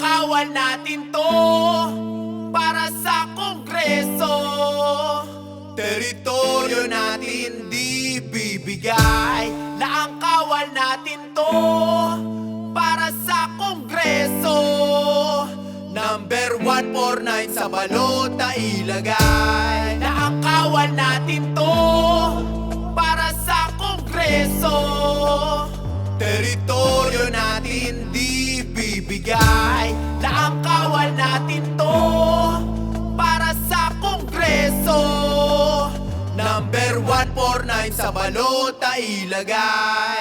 kawal natin to para sa kongreso. Teritoryo natin di bibigay na ang kawal natin to para sa kongreso. Number 149 sa balota ilagay na ang kawal natin to para sa kongreso. Teritoryo natin di bibigay Number 149 sa balota ilagay